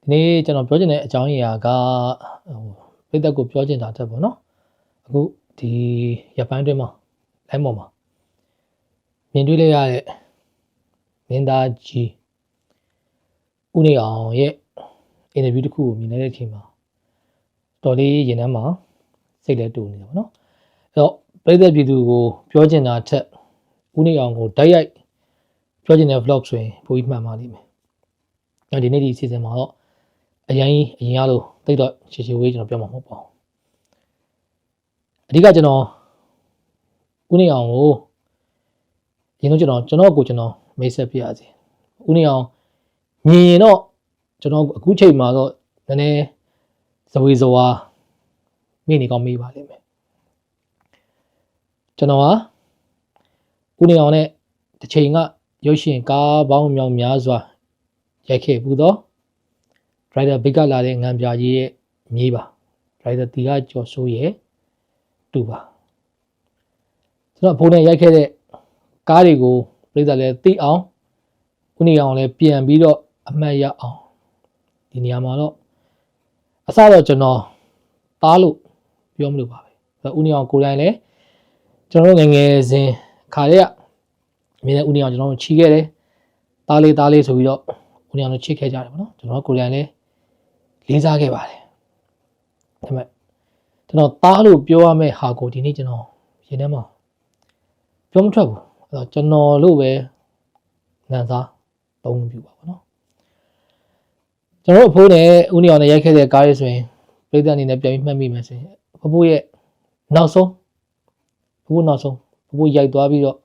ဒီနေ့ကျွန်တော်ပြောချင်တဲ့အကြောင်းအရာကဟိုပြည်သက်ကိုပြောချင်တာတက်ပေါ့နော်အခုဒီရပိုင်းတွင်းမှာလိုင်းပေါ်မှာမြင်တွေ့လိုက်ရတဲ့မင်းသားကြီးဦးနေအောင်ရဲ့အင်တာဗျူးတစ်ခုကိုမြင်လိုက်တဲ့အချိန်မှာတော်လေးရင်ထဲမှာစိတ်လဲတူနေတာပေါ့နော်အဲ့တော့ပြည်သက်ပြည်သူကိုပြောချင်တာထက်ဦးနေအောင်ကိုတိုက်ရိုက်ပြောချင်တဲ့ vlog ဆိုရင်ပိုပြီးမှန်ပါလိမ့်မယ်။အဲဒီနေ့ဒီ season မှာတော့ အရင်အရင်ရလို့တိတ်တော့ရှည်ရှည်ဝေးကျွန်တော်ပြောမှာမဟုတ်ပါဘူးအဓိကကျွန်တော်ဦးနေအောင်ကိုရင်တော့ကျွန်တော်ကျွန်တော်ကိုကျွန်တော်မိတ်ဆက်ပြရစီဦးနေအောင်မြင်ရင်တော့ကျွန်တော်အခုချိန်မှာတော့နည်းနည်းဇဝေဇဝါမိနေကောင်းမိပါလိမ့်မယ်ကျွန်တော်ဟာဦးနေအောင်နဲ့တစ်ချိန်ကရုပ်ရှင်ကားပေါင်းမြောင်များစွာရိုက်ခဲ့ဘူးတော့ driver ဘိတ်ကလာတဲ့ငံပြကြီးရဲ့မြေးပါ driver တီကကျော်ဆိုးရဲ့တူပါကျွန်တော်ဖုန်းနဲ့ရိုက်ခဲ့တဲ့ကားတွေကိုပြည်သက်လည်းသိအောင်ခုနေအောင်လည်းပြန်ပြီးတော့အမှတ်ရအောင်ဒီနေရာမှာတော့အစတော့ကျွန်တော်တားလို့ပြောမလို့ပါပဲဆိုတော့ဦးနေအောင်ကိုယ်တိုင်လည်းကျွန်တော်တို့ငယ်ငယ်စဉ်ခါရက်အမြဲတမ်းဦးနေအောင်ကျွန်တော်တို့ချီခဲ့တယ်တားလေးတားလေးဆိုပြီးတော့ဦးနေအောင်တို့ချစ်ခဲ့ကြတယ်ပေါ့နော်ကျွန်တော်ကိုယ်တိုင်လည်း လေးစားခဲ့ပါတယ်ဒါပေမဲ့ကျွန်တော်သားလို့ပြောရမယ့်ဟာကိုဒီနေ့ကျွန်တော်ရင်ထဲမှာပြောမထွက်ဘူးအဲ့တော့ကျွန်တော်လို့ပဲနန်းစားသုံးပြပါဘောနော်ကျွန်တော်အဖိုးနဲ့ဦးနေအောင်နဲ့ရိုက်ခဲ့တဲ့ကားတွေဆိုရင်ပြည်သက်အနေနဲ့ပြန်ပြီးမှတ်မိမယ်ဆိုရင်ဖဖိုးရဲ့နောက်ဆုံးဖဖိုးနောက်ဆုံးဖဖိုးရိုက်သွားပြီးတော့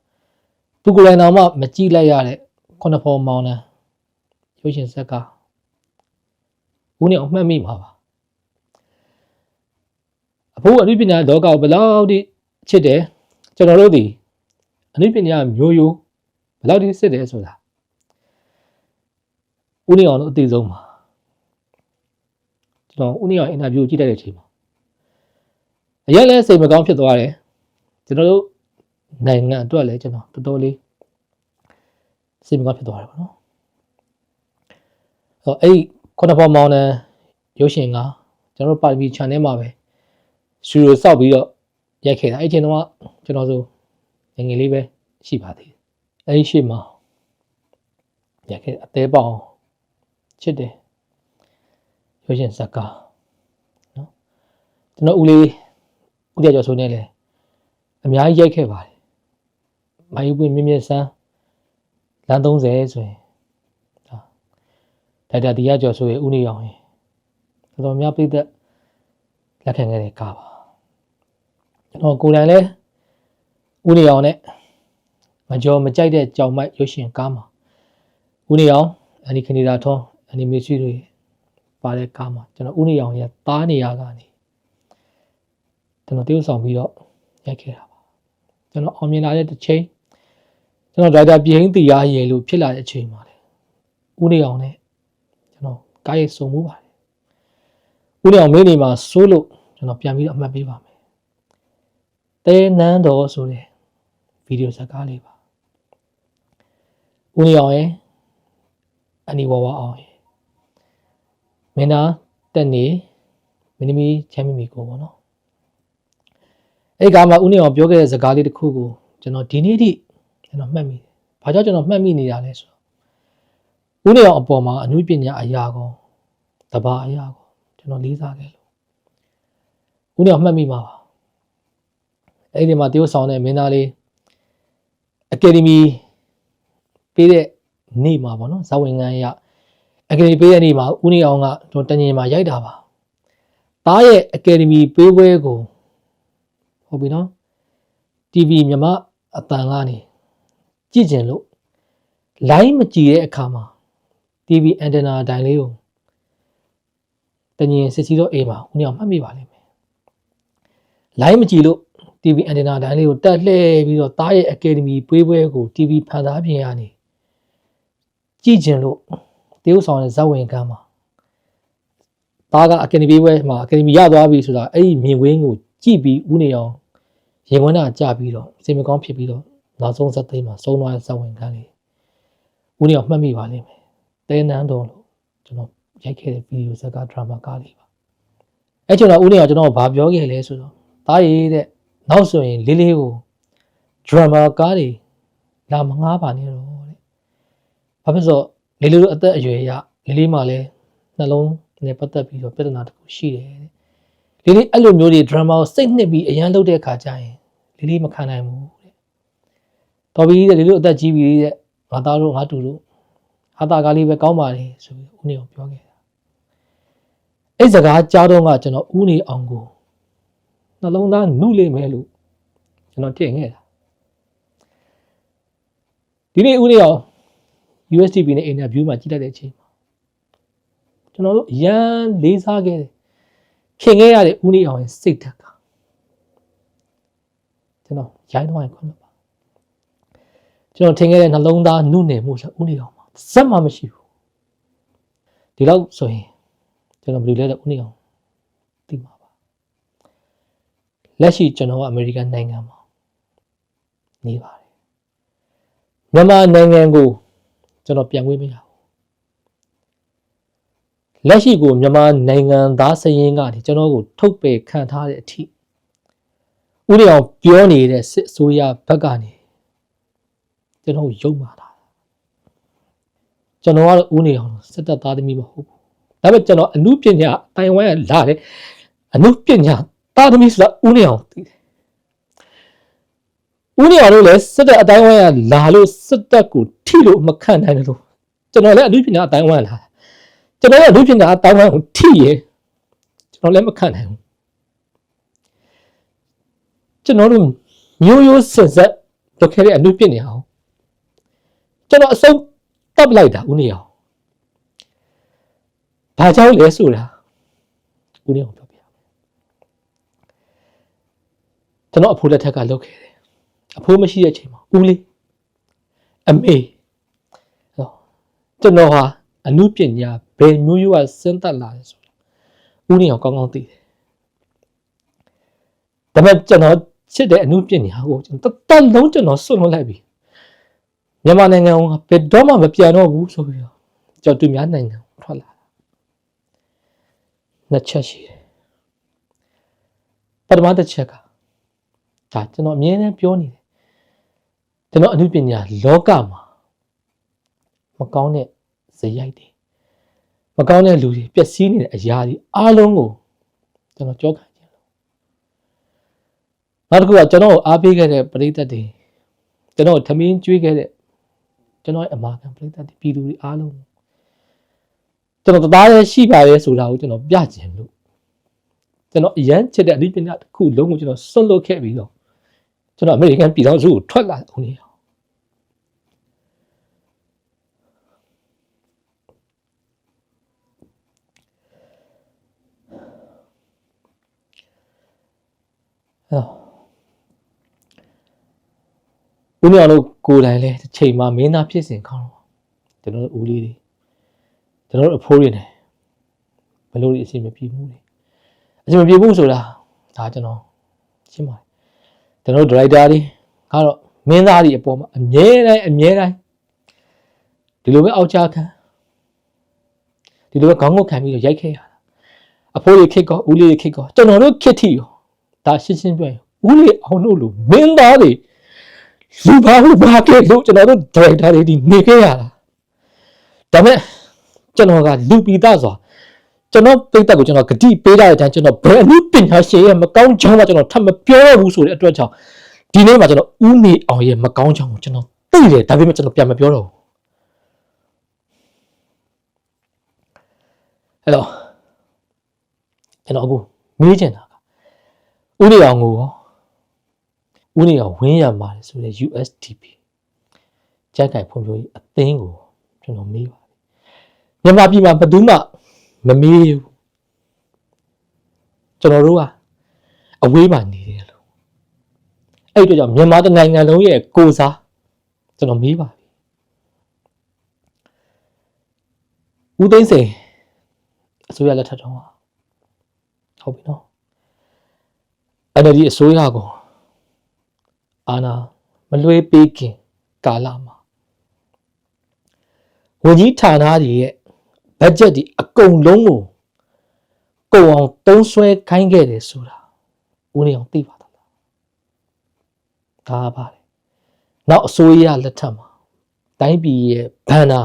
သူကိုယ်တိုင်တော်မှမကြည့်လိုက်ရတဲ့ခုနှစ်ဖော်မောင်းနဲ့ရုပ်ရှင်ဇက်ကား ဦးနေအောင်မှတ်မိမှာပါအဖိုးအနုပညာလောကကိုဘယ်လောက်ထိချစ်တယ်ကျွန်တော်တို့ဒီအနုပညာမျိုးရိုးဘယ်လောက်ထိစစ်တယ်ဆိုတာဦးနေအောင်တို့အသိဆုံးပါကျွန်တော်ဦးနေအောင်အင်တာဗျူးကြည့်တဲ့အချိန်မှာအရင်လဲစိတ်မကောင်းဖြစ်သွားတယ်ကျွန်တော်တို့နိုင်ငံအတွက်လည်းကျွန်တော်တော်တော်လေးစိတ်မကောင်းဖြစ်သွားတယ်ပေါ့နော်အဲ့အဲ့ ခုနဖော်မောင်းတဲ့ရုပ်ရှင်ကကျွန်တော်တို့ပါရမီ channel မှာပဲရှူရိုစောက်ပြီးတော့ရိုက်ခဲ့တာအဲ့ချိန်တော့ကျွန်တော်ဆိုငယ်ငယ်လေးပဲရှိပါသေးတယ်အဲ့ဒီရှေ့မှာရိုက်ခဲ့အသေးပေါအောင်ချစ်တယ်ရုပ်ရှင်ဇက်ကာနော်ကျွန်တော်ဦးလေးဦးရကျော်ဆိုနေလေအများကြီးရိုက်ခဲ့ပါတယ်မိုင်းပွင့်မြင့်မြင့်ဆန်းလမ်း30ဆိုရင် ဒါဒါတီရကျော်ဆိုရင်ဦးနေအောင်ရင်တော်တော်များပြည့်သက်လက်ခံခဲ့တဲ့ကားပါကျွန်တော်ကိုယ်တိုင်လဲဦးနေအောင်နဲ့မကြောမကြိုက်တဲ့ကြောင်မိုက်ရုပ်ရှင်ကားမှာဦးနေအောင်အန်ဒီကနေဒါထွန်းအန်နီမေရှင်တွေပါတဲ့ကားမှာကျွန်တော်ဦးနေအောင်ရဲ့သားနေရကနေကျွန်တော်တရုပ်ဆောင်ပြီးတော့ရိုက်ခဲ့တာပါကျွန်တော်အောင်မြင်လာတဲ့တစ်ချိန်ကျွန်တော်ဒရိုက်တာပြင်းတီရရေလို့ဖြစ်လာတဲ့အချိန်မှာလေဦးနေအောင်နဲ့ ကျွန်တော်ကားရိတ်စုံမှုပါတယ်ဦးနေအောင်မင်းနေမှာစိုးလို့ကျွန်တော်ပြန်ပြီးတော့အမှတ်ပေးပါမယ်တဲနန်းတော်ဆိုတဲ့ဗီဒီယိုဇာတ်ကားလေးပါဦးနေအောင်ရဲ့အနီဝဝအောင်ရဲ့မင်းသားတက်နေမင်းသမီးချမ်းမီမီကိုပေါ့နော်အဲ့ကမှဦးနေအောင်ပြောခဲ့တဲ့စကားလေးတစ်ခုကိုကျွန်တော်ဒီနေ့ထိကျွန်တော်မှတ်မိတယ်။ဘာကြောင့်ကျွန်တော်မှတ်မိနေတာလဲဆိုတော့ ဦးနေအောင်အပေါ်မှာအနုပညာအရာကောတဘာအရာကောကျွန်တော်လေးစားခဲ့လို့ဦးနေအောင်မှတ်မိမှာပါ။အဲ့ဒီမှာတရုတ်ဆောင်တဲ့မင်းသားလေးအကယ်ဒမီပေးတဲ့နေ့မှာပေါ့နော်ဇဝင်ငန်းရအကယ်ဒမီပေးတဲ့နေ့မှာဦးနေအောင်ကကျွန်တော်တငင်မှာရိုက်တာပါ။သားရဲ့အကယ်ဒမီပေးပွဲကိုဟုတ်ပြီနော် TV မြမအတန်ကနေကြည့်ကျင်လို့ line မကြည့်တဲ့အခါမှာ TV antenna အတိုင်းလေးကိုတညင်စစ်စီတော့အေးမှာဦးနေအောင်မှတ်မိပါလိမ့်မယ် line မကြည့်လို့ TV antenna အတိုင်းလေးကိုတက်လှည့်ပြီးတော့တားရဲ့ academy ပွေးပွဲကို TV ဖန်သားပြင်ရနေကြည့်ကျင်လို့တေးဥဆောင်တဲ့ဇက်ဝင်ကမ်းမှာတားက academy ပွဲမှာ academy ရသွားပြီဆိုတာအဲ့ဒီမြင်ကွင်းကိုကြည့်ပြီးဦးနေအောင်ရင်ဝန်းတာကြပြီးတော့စိတ်မကောင်းဖြစ်ပြီးတော့နောက်ဆုံးဇက်သိမ်းမှာဆုံးသွားတဲ့ဇက်ဝင်ကန်းလေးဦးနေအောင်မှတ်မိပါလိမ့်မယ် တဲနန်းတော်လို့ကျွန်တော်ရိုက်ခဲ့တဲ့ဗီဒီယိုဇာတ်ကားဒရာမာကားလေးပါအဲ့ကျွန်တော်ဦးနေကကျွန်တော်ဘာပြောခဲ့လဲဆိုတော့ဒါရည်တဲ့နောက်ဆိုရင်လေးလေးကိုဒရာမာကားတွေလာမငားပါနဲ့တော့တဲ့ဘာဖြစ်လို့လေးလေးတို့အသက်အရွယ်ရလေးလေးမှလည်းနှလုံးနဲ့ပတ်သက်ပြီးတော့ပြဿနာတစ်ခုရှိတယ်တဲ့လေးလေးအဲ့လိုမျိုးတွေဒရာမာကိုစိတ်နှစ်ပြီးအရန်လုပ်တဲ့အခါကျရင်လေးလေးမခံနိုင်ဘူးတဲ့တော်ပြီတဲ့လေးလေးတို့အသက်ကြီးပြီတဲ့ငါသားတို့ငါတူတို့ ဟာတာကားလေးပဲကောင်းပါလေဆိုပြီးဦးနေအောင်ပြောခဲ့တာအဲ့စကားကြားတော့ကကျွန်တော်ဦးနေအောင်ကိုနှလုံးသားနုလိမ့်မယ်လို့ကျွန်တော်တင်ခဲ့တာဒီနေ့ဦးနေအောင် USDP နဲ့ interview မှာကြည့်တတ်တဲ့အချိန်မှာကျွန်တော်တို့အရန်လေးစားခဲ့တယ်ခင်ခဲ့ရတဲ့ဦးနေအောင်ရဲ့စိတ်ဓာတ်ကကျွန်တော်ရိုင်းတော့ရင်ခွင့်လို့ပါကျွန်တော်ထင်ခဲ့တဲ့နှလုံးသားနုနယ်မှုဆိုဦးနေအောင်မှာ စက်မှမရှိဘူးဒီလောက်ဆိုရင်ကျွန်တော်ဘယ်လိုလဲတဲ့ဦးနေအောင်သိမှာပါလက်ရှိကျွန်တော်ကအမေရိကန်နိုင်ငံမှာနေပါတယ်မြန်မာနိုင်ငံကိုကျွန်တော်ပြန်ဝေးမရဘူးလက်ရှိကိုမြန်မာနိုင်ငံသားစရင်ကနေကျွန်တော်ကိုထုတ်ပယ်ခံထားတဲ့အထိဦးရအောင်ပြောနေတဲ့စစ်အစိုးရဘက်ကနေကျွန်တော်ရုံမာတာ ကျွန်တော်ကတော့ဦးနေအောင်စစ်တပ်သားသမီးမဟုတ်ဘူးဒါပေမဲ့ကျွန်တော်အမှုပညာတိုင်ဝမ်ကလာတယ်အမှုပညာသားသမီးဆိုတာဦးနေအောင်သိတယ်ဦးနေအောင်လို့လည်းစစ်တပ်အတိုင်းဝမ်ကလာလို့စစ်တပ်ကိုထိလို့မခံနိုင်တယ်လို့ကျွန်တော်လည်းအမှုပညာအတိုင်းဝမ်လာကျွန်တော်ကအမှုပညာအတိုင်းဝမ်ကိုထိရကျွန်တော်လည်းမခံနိုင်ဘူးကျွန်တော်တို့မျိုးရိုးဆက်ဆက်လုပ်ခဲ့တဲ့အမှုပညာအောင်ကျွန်တော်အစုံ တပ်လိုက်တာဦးနေအောင်ဘာကြောင့်လဲဆိုတာဦးနေအောင်ပြောပြမယ်ကျွန်တော်အဖိုးလက်ထက်ကလုပ်ခဲ့တယ်အဖိုးမရှိတဲ့အချိန်မှာဦးလေးအမေဟောကျွန်တော်ဟာအမှုပညာဘယ်မျိုးရိုးကစဉ်းသက်လာလဲဆိုတာဦးနေအောင်ကောင်းကောင်းသိတယ်ဒါပေမဲ့ကျွန်တော်ချစ်တဲ့အမှုပညာကိုကျွန်တော်တတ်လုံးကျွန်တော်စွန့်လွတ်လိုက်ပြီ မြန်မာနိုင်ငံကဘယ်တော့မှမပြန်တော့ဘူးဆိုပြီးတော့ကျွန်တော်သူများနိုင်ငံထွက်လာနှစ်ချက်ရှိတယ်ပထမတစ်ချက်ကဒါကျွန်တော်အမြဲတမ်းပြောနေတယ်ကျွန်တော်အမှုပညာလောကမှာမကောင်းတဲ့ဇယိုက်တွေမကောင်းတဲ့လူတွေပျက်စီးနေတဲ့အရာတွေအားလုံးကိုကျွန်တော်ကြောက်ခံခြင်းလို့နောက်တစ်ခုကကျွန်တော်ကိုအားပေးခဲ့တဲ့ပရိသတ်တွေကျွန်တော်ထမင်းကျွေးခဲ့တဲ့ ကျွန်တော်ရဲ့အမာခံပရိသတ်တွေပြည်သူတွေအားလုံးကျွန်တော်တသားရဲ့ရှိပါရဲ့ဆိုတာကိုကျွန်တော်ပြခြင်းလို့ကျွန်တော်အရန်ချစ်တဲ့အနည်းပညာတစ်ခုလုံးကိုကျွန်တော်ဆွတ်လွတ်ခဲ့ပြီးတော့ကျွန်တော်အမေရိကန်ပြည်ထောင်စုကိုထွက်လာအောင်နေအောင် ဦးမြောင်တို့ကိုယ်တိုင်လဲတစ်ချိန်မှာမင်းသားဖြစ်စဉ်ခေါင်းကျွန်တော်တို့ဦးလေးတွေကျွန်တော်တို့အဖိုးတွေနဲ့ဘလို့ဒီအစီမပြေမှုတွေအစီမပြေမှုဆိုတာဒါကျွန်တော်ရှင်းပါတယ်ကျွန်တော်တို့ဒရိုက်တာတွေကတော့မင်းသားတွေအပေါ်မှာအမြဲတမ်းအမြဲတမ်းဒီလိုပဲအောက်ကြခံဒီလိုပဲခေါင်းငုတ်ခံပြီးတော့ရိုက်ခဲ့ရတာအဖိုးတွေခစ်ကောဦးလေးတွေခစ်ကောကျွန်တော်တို့ခစ်ထီရောဒါရှင်းရှင်းပြောရင်ဦးလေးအောင်လို့လို့မင်းသားတွေ လူဘာလို့ဘာကဲလို့ကျွန်တော်တို့ဒရိုက်တာတွေဒီနေခဲ့ရတာဒါပေမဲ့ကျွန်တော်ကလူပီသားစွာကျွန်တော်ပိတ်သက်ကိုကျွန်တော်ဂတိပေးတဲ့အတိုင်းကျွန်တော်ဘယ်အမှုပညာရှင်ရဲ့မကောင်းချောင်းကကျွန်တော်ထပ်မပြောတော့ဘူးဆိုတဲ့အတွက်ကြောင့်ဒီနေ့မှာကျွန်တော်ဥနေအောင်ရဲ့မကောင်းချောင်းကိုကျွန်တော်သိတယ်ဒါပေမဲ့ကျွန်တော်ပြန်မပြောတော့ဘူးအဲ့တော့ကျွန်တော်အခုမေးချင်တာကဥနေအောင်ကိုရော ဥနေအောင်ဝင်းရမှာလေဆိုတဲ့ USDP ကြက်ကြိုင်ဖွံ့ဖြိုးရေးအသင်းကိုကျွန်တော်မေးပါတယ်မြန်မာပြည်မှာဘယ်သူမှမမေးဘူးကျွန်တော်တို့ကအဝေးမှာနေတယ်လို့အဲ့ဒီတော့ကြောင့်မြန်မာတနိုင်ငံလုံးရဲ့ကိုစားကျွန်တော်မေးပါပြီဦးသိန်းစိန်အစိုးရလက်ထက်တော့ဟုတ်ပြီနော် NLD အစိုးရကို အာနာမလွှဲပေးခင်ကာလမှာဝန်ကြီးဌာနတွေရဲ့ဘတ်ဂျက်ဒီအကုန်လုံးကိုကုန်အောင်သုံးဆွဲခိုင်းခဲ့တယ်ဆိုတာဦးနေအောင်သိပါသလားဒါပါတယ်နောက်အစိုးရလက်ထက်မှာတိုင်းပြည်ရဲ့ဘဏ္ဍာ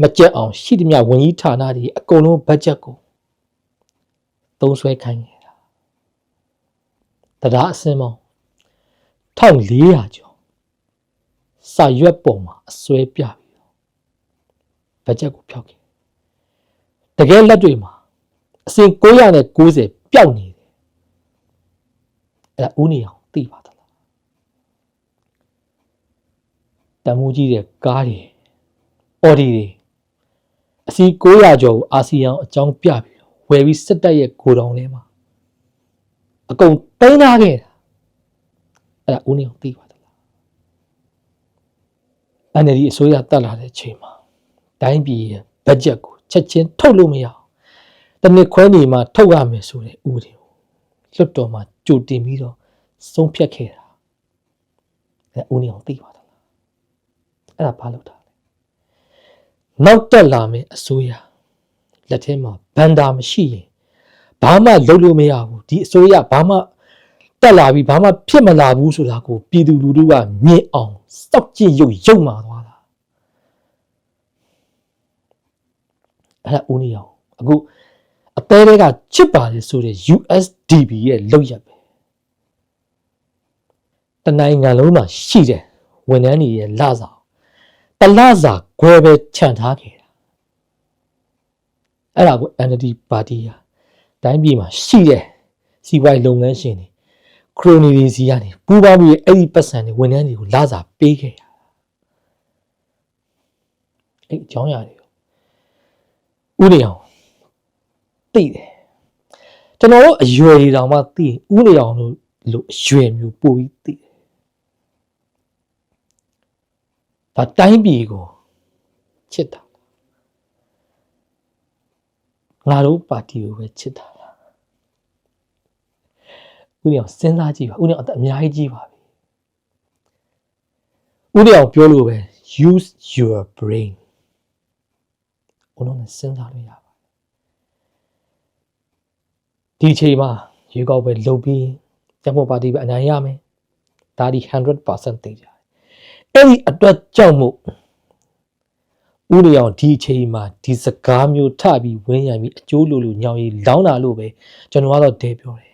မကြက်အောင်ရှိသမျှဝန်ကြီးဌာနတွေအကုန်လုံးဘတ်ဂျက်ကိုသုံးဆွဲခိုင်းခဲ့တာတရားအစင်းမောင်း 1400ကျော်စာရွက်ပေါ်မှာအစွဲပြပြီးတော့ဘတ်ဂျက်ကိုဖျောက်ခဲ့တကယ်လက်တွေမှာအစင်990ပျောက်နေတယ်အဲ့ဒါဦးနေအောင်သိပါသလားတမိုးကြီးတဲ့ကားတွေအော်ဒီတွေအစီ900ကျော်ကိုအာဆီယံအကြောင်းပြပြီးတော့ဝယ်ပြီးစစ်တပ်ရဲ့ဂိုဒေါင်ထဲမှာအကုန်သိမ်းထားခဲ့တာ အဲ့ဒါဦးနေအောင်သိပါသလား NLD အစိုးရတက်လာတဲ့အချိန်မှာတိုင်းပြည်ရဲ့ဘတ်ဂျက်ကိုချက်ချင်းထုတ်လို့မရအောင်တနစ်ခွဲနေမှာထုတ်ရမယ်ဆိုတဲ့ဥပဒေကိုလွတ်တော်မှာကြိုတင်ပြီးတော့ဆုံးဖြတ်ခဲ့တာအဲ့ဦးနေအောင်သိပါသလားအဲ့ဒါဘာလို့တာလဲနောက်တက်လာမယ်အစိုးရလက်ထဲမှာဘန်ဒါမရှိရင်ဘာမှလုပ်လို့မရဘူးဒီအစိုးရဘာမှ တက်လာပြီးဘာမှဖြစ်မလာဘူးဆိုတာကိုပြည်သူလူထုကမြင်အောင်စောက်ကြည့်ရုပ်ရုပ်မာသွားတာအဲ့ဒါဦးနေအောင်အခုအသေးတွေကချစ်ပါတယ်ဆိုတဲ့ USDB ရဲ့လောက်ရက်ပဲတနိုင်ငံလုံးမှာရှိတယ်ဝန်ထမ်းတွေရဲ့လစာတလစာခွဲပဲခြံထားခဲ့တာအဲ့ဒါကို entity party ဟာတိုင်းပြည်မှာရှိတယ်စီးပွားရေးလုပ်ငန်းရှင်တွေ ခရိုနီတွေစီကနေပူးပေါင်းပြီးအဲ့ဒီပတ်စံတွေဝန်ထမ်းတွေကိုလစာပေးခဲ့ရတာအဲ့အကြောင်းအရာတွေကိုဥနေအောင်သိတယ်ကျွန်တော်တို့အရွယ်တွေတောင်မှသိရင်ဥနေအောင်လို့လို့အရွယ်မျိုးပို့ပြီးသိတယ်ဒါတိုင်းပြည်ကိုချစ်တာငါတို့ပါတီကိုပဲချစ်တာ လားဥနေအောင်စဉ်းစားကြည့်ပါဥနေအောင်အသက်အများကြီးကြီးပါပြီဥနေအောင်ပြောလို့ပဲ use your brain ဘုံနဲ့စဉ်းစားလို့ရပါဒီအချိန်မှာရွေးကောက်ပွဲလုပ်ပြီးတမို့ပါတီပဲအနိုင်ရမယ်ဒါဒီ100%သိကြတယ်အဲ့ဒီအတွက်ကြောင့်မို့ဦးလျောင်ဒီအချိန်မှာဒီစကားမျိုးထပြီးဝင်းရံပြီးအကျိုးလိုလိုညောင်ရီလောင်းတာလို့ပဲကျွန်တော်ကတော့တဲပြောတယ်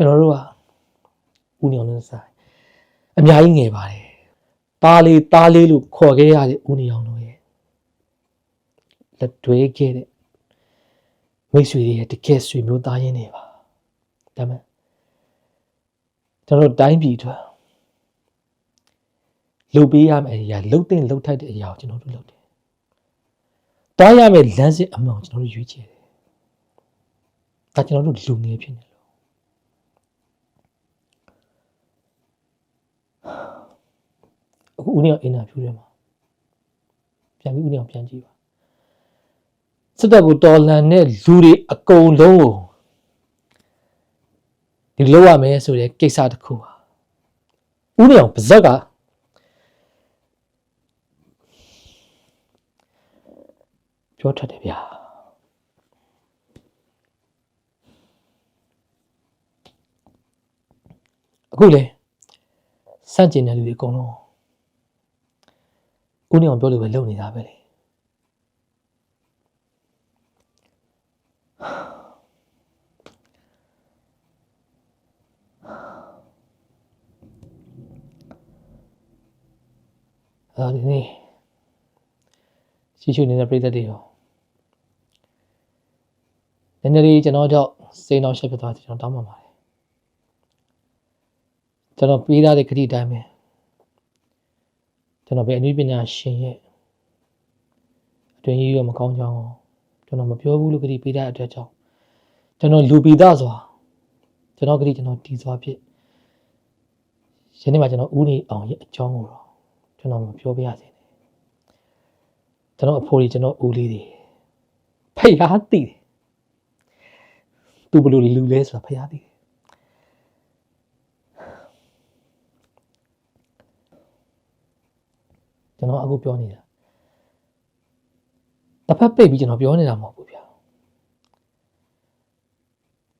ကျွန်တော်တို့ကဦးညောင်နဲ့ဆိုင်အများကြီးငယ်ပါတယ်တားလေးတားလေးလို့ခေါ်ခဲ့ရတဲ့ဦးနေအောင်တို့ရဲ့လက်တွဲခဲ့တဲ့မိတ်ဆွေတွေရဲ့တကယ်ဆွေမျိုးသားရင်းတွေပါဒါမဲ့ကျွန်တော်တို့တိုင်းပြည်အတွက်လုပ်ပေးရမယ့်အရာလှုပ်တဲ့လှုပ်ထိုက်တဲ့အရာကိုကျွန်တော်တို့လုပ်တယ်။တားရမယ့်လမ်းစဉ်အမှန်ကိုကျွန်တော်တို့ရွေးချယ်တယ်။ဒါကျွန်တော်တို့လူငယ်ဖြစ်နေလို့ အခုဦးနေအောင်အင်တာဗျူးထဲမှာပြန်ပြီးဦးနေအောင်ပြန်ကြည့်ပါစစ်တပ်ကိုတော်လန်တဲ့လူတွေအကုန်လုံးကိုဒီလောက်ရမယ်ဆိုတဲ့ကိစ္စတစ်ခုပါဦးနေအောင်ပါဇက်ကပြောထတယ်ဗျာအခုလေစန့်ကျင်တဲ့လူတွေအကုန်လုံး ဦးနေအောင်ပြောလို့ပဲလုပ်နေတာပဲလေအာဒီနေ့ရှိရှိနေတဲ့ပြည်သက်တွေရောနည်းနည်းလေးကျွန်တော်တော့စိတ်နှောက်ရှက်ဖြစ်သွားတယ်ကျွန်တော်တောင်းပန်ပါတယ်ကျွန်တော်ပေးထားတဲ့ခရီးတိုင်းပဲ ကျွန်တော်ပဲအနည်းပညာရှင်ရဲ့အတွင်ကြီးရောမကောင်းကြောင်းကျွန်တော်မပြောဘူးလို့ခရီးပေးတဲ့အတွက်ကြောင့်ကျွန်တော်လူပိသားစွာကျွန်တော်ခရီးကျွန်တော်တီးစွာဖြစ်ယနေ့မှကျွန်တော်ဦးနေအောင်ရဲ့အကြောင်းကိုတော့ကျွန်တော်မပြောပြရစေနဲ့ကျွန်တော်အဖိုးကြီးကျွန်တော်ဦးလေးတွေဖိတ်အားသိတယ်သူဘလို့လူလဲဆိုတာဖိတ်အားသိတယ် ကျွန်တော်အခုပြောနေတာတစ်ဖက်ပိတ်ပြီးကျွန်တော်ပြောနေတာမဟုတ်ဘူးဗျာ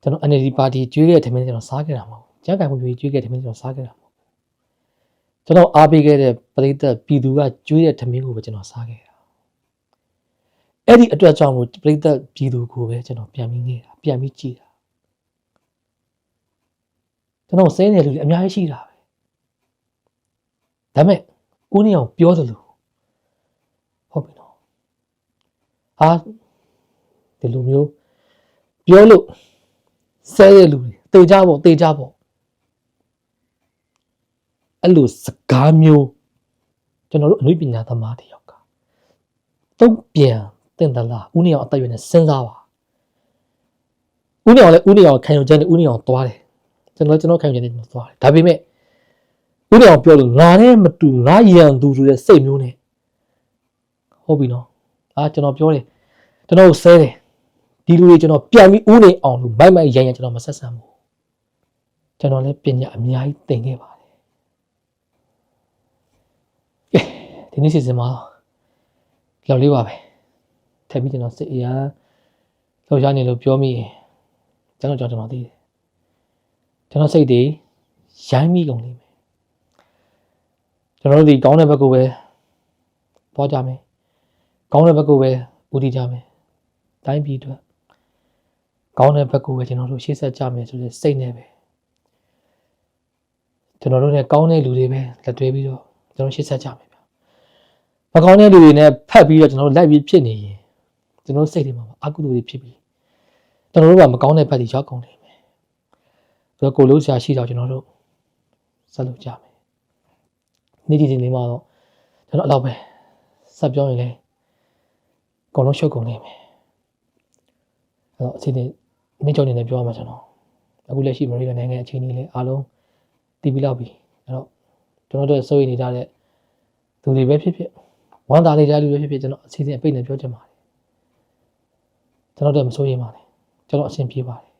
ကျွန်တော် NLD ပါတီကျွေးခဲ့တဲ့ထမင်းကျွန်တော်စားခဲ့တာမဟုတ်ဘူးကြားကံမှုကျွေးကျွေးခဲ့တဲ့ထမင်းကျွန်တော်စားခဲ့တာမဟုတ်ဘူးကျွန်တော်အားပေးခဲ့တဲ့ပရိသတ်ပြည်သူကကျွေးတဲ့ထမင်းကိုပဲကျွန်တော်စားခဲ့တာအဲ့ဒီအတွက်ကြောင့်မို့ပရိသတ်ပြည်သူကိုပဲကျွန်တော်ပြန်ပြီးနေတာပြန်ပြီးကြည့်တာကျွန်တော်ဆဲနေလူတွေအများကြီးရှိတာပဲဒါပေမဲ့ ဦးနေအောင်ပြောသလိုဟုတ်ပြီနော်ဟာဒီလိုမျိုးပြောလို့ဆဲတဲ့လူတွေတေကြပေါ့တေကြပေါ့အဲ့လိုစကားမျိုးကျွန်တော်တို့အနုပညာသမားတယောက်ကတုံ့ပြန်တင်တလားဦးနေအောင်အသက်အရွယ်နဲ့စဉ်းစားပါဦးနေအောင်လည်းဦးနေအောင်ခံယူချက်နဲ့ဦးနေအောင်သွားတယ်ကျွန်တော်ကျွန်တော်ခံယူချက်နဲ့ကျွန်တော်သွားတယ်ဒါပေမဲ့ ဦးနေအောင်ပြောလို့ငါနဲ့မတူငါရန်သူဆိုတဲ့စိတ်မျိုးနဲ့ဟုတ်ပြီနော်အာကျွန်တော်ပြောတယ်ကျွန်တော်ကိုဆဲတယ်ဒီလူတွေကျွန်တော်ပြန်ပြီးဦးနေအောင်လို့မိုက်မိုက်ရန်ရန်ကျွန်တော်မဆက်ဆံဘူးကျွန်တော်လည်းပညာအများကြီးသင်ခဲ့ပါတယ်ကဲဒီနေ့စီစဉ်မှာလောက်လေးပါပဲထပ်ပြီးကျွန်တော်စိတ်အရာလှောက်ရှားနေလို့ပြောမိရင်ကျွန်တော်ကြောင့်ကျွန်တော်သိတယ်ကျွန်တော်စိတ်တွေရိုင်းမိကုန်လိမ့်မယ် ကျွန်တော်တို့ဒီကောင်းတဲ့ဘက်ကိုပဲပေါ်ကြမယ်ကောင်းတဲ့ဘက်ကိုပဲဦးတည်ကြမယ်တိုင်းပြည်အတွက်ကောင်းတဲ့ဘက်ကိုပဲကျွန်တော်တို့ရှေ့ဆက်ကြမယ်ဆိုတဲ့စိတ်နဲ့ပဲကျွန်တော်တို့ ਨੇ ကောင်းတဲ့လူတွေပဲလက်တွဲပြီးတော့ကျွန်တော်ရှေ့ဆက်ကြမယ်ဗျမကောင်းတဲ့လူတွေ ਨੇ ဖက်ပြီးတော့ကျွန်တော်တို့လိုက်ပြီးဖြစ်နေရင်ကျွန်တော်တို့စိတ်တွေမှာအကုသိုလ်တွေဖြစ်ပြီးကျွန်တော်တို့ကမကောင်းတဲ့ဘက်တွေရောက်ကုန်နေမယ်ဆိုတော့ကိုလို့ဆရာရှိတော့ကျွန်တော်တို့ဆက်လုပ်ကြမယ် နေ့ဒီဒီနေ့မှာတော့ကျွန်တော်အတော့ပဲဆက်ပြောရင်လည်းအကုန်လုံးရှုပ်ကုန်နေမယ်အဲ့တော့အချိန်နေ့ကြောင့်နေလည်းပြောရမှာကျွန်တော်အခုလက်ရှိအမေရိကန်နိုင်ငံအခြေအနေလေးအားလုံးတည်ပြီးလောက်ပြီအဲ့တော့ကျွန်တော်တို့စိုးရိမ်နေကြတဲ့သူတွေပဲဖြစ်ဖြစ်ဝမ်းသာနေကြတဲ့လူတွေဖြစ်ဖြစ်ကျွန်တော်အစီအစဉ်အပိတ်နဲ့ပြောချင်ပါတယ်ကျွန်တော်တို့မစိုးရိမ်ပါနဲ့ကျွန်တော်အဆင်ပြေပါတယ်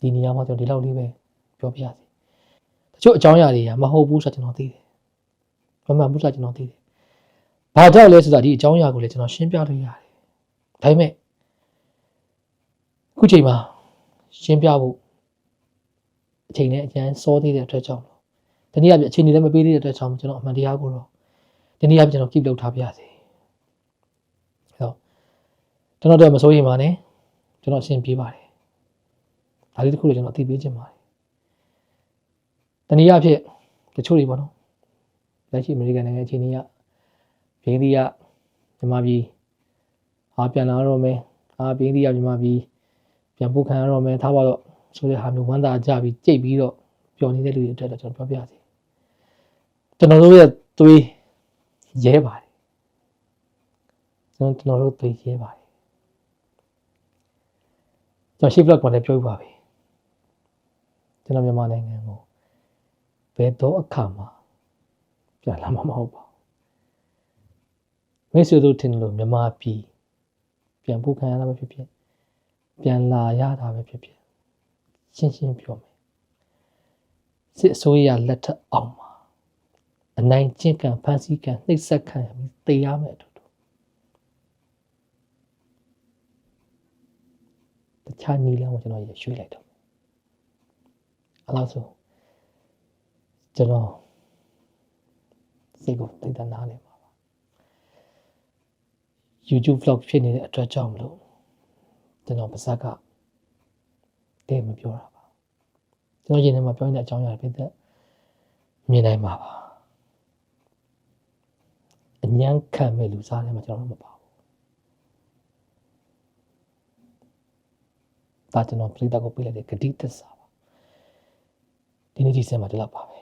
ဒီနေရာမှာကျွန်တော်ဒီလောက်လေးပဲပြောပြရစီတ ချို့အကြောင်းအရာတွေကမဟုတ်ဘူးဆိုတော့ကျွန်တော်သိတယ်မမှန်ဘူးဆိုတော့ကျွန်တော်သိတယ်ဘာကြောင့်လဲဆိုတာဒီအကြောင်းအရာကိုလည်းကျွန်တော်ရှင်းပြလို့ရတယ်ဒါပေမဲ့ခုချိန်မှာရှင်းပြဖို့အချိန်နဲ့အကျန်းစောသေးတဲ့အတွက်ကြောင့်တနည်းအားဖြင့်အချိန်တွေလည်းမပေးသေးတဲ့အတွက်ကြောင့်ကျွန်တော်အမှန်တရားကိုတော့တနည်းအားဖြင့်ကျွန်တော် keep လုပ်ထားပြရစီအဲ့တော့ကျွန်တော်တို့မစိုးရိမ်ပါနဲ့ကျွန်တော်အရှင်းပြေးပါတယ်ဒါလေးတစ်ခုလည်းကျွန်တော်အသိပေးခြင်းပါတယ် တနည်းအားဖြင့်တချို့တွေပေါ့နော်လက်ရှိအမေရိကန်နိုင်ငံအခြေအနေကဘင်းသီးကမြန်မာပြည်အားပြန်လာတော့မယ်အားဘင်းသီးကမြန်မာပြည်ပြန်ပို့ခံရတော့မယ်ထားပါတော့ဆိုတဲ့ဟာမျိုးဝမ်းသာကြပြီးကြိတ်ပြီးတော့ပျော်နေတဲ့လူတွေအတွက်တော့ကျွန်တော်ပြောပြစီကျွန်တော်တို့ရဲ့သွေးရဲပါတယ်ကျွန်တော်ကျွန်တော်တို့သွေးရဲပါတယ်ကျွန်တော်ရှေ့ဘလော့ပေါ်လည်းပြောပြပါပြီကျွန်တော်မြန်မာနိုင်ငံကို ဘယ်တော့အခါမှပြန်လာမှာမဟုတ်ပါဘူးမိတ်ဆွေတို့ထင်လို့မြန်မာပြည်ပြန်ပို့ခံရတာပဲဖြစ်ဖြစ်ပြန်လာရတာပဲဖြစ်ဖြစ်ရှင်းရှင်းပြောမယ်စစ်အစိုးရလက်ထက်အောင်မှာအနိုင်ကျင့်ကံဖန်ဆီးကံနှိပ်စက်ခံရပြီးတေးရမယ်အတူတူတခြားနီလန်းကိုကျွန်တော်ရရွှေ့လိုက်တော့အဲ့လောက်ဆို ကျွန်တော်စိတ်ကိုတိတ်တနာနေမှာပါ YouTube vlog ဖြစ်နေတဲ့အတွက်ကြောင့်မလို့ကျွန်တော်ပါဇက်ကတဲ့မပြောတာပါကျွန်တော်ရင်ထဲမှာပြောနေတဲ့အကြောင်းအရာတွေပြတဲ့မြင်နိုင်မှာပါအញ្ញံခံမဲ့လူစားထဲမှာကျွန်တော်တို့မပါဘူးဒါကျွန်တော်ပြည်သက်ကိုပြလိုက်တဲ့ဂတိတစ္ဆာပါဒီနေ့ဒီစင်မှာဒီလောက်ပါပဲ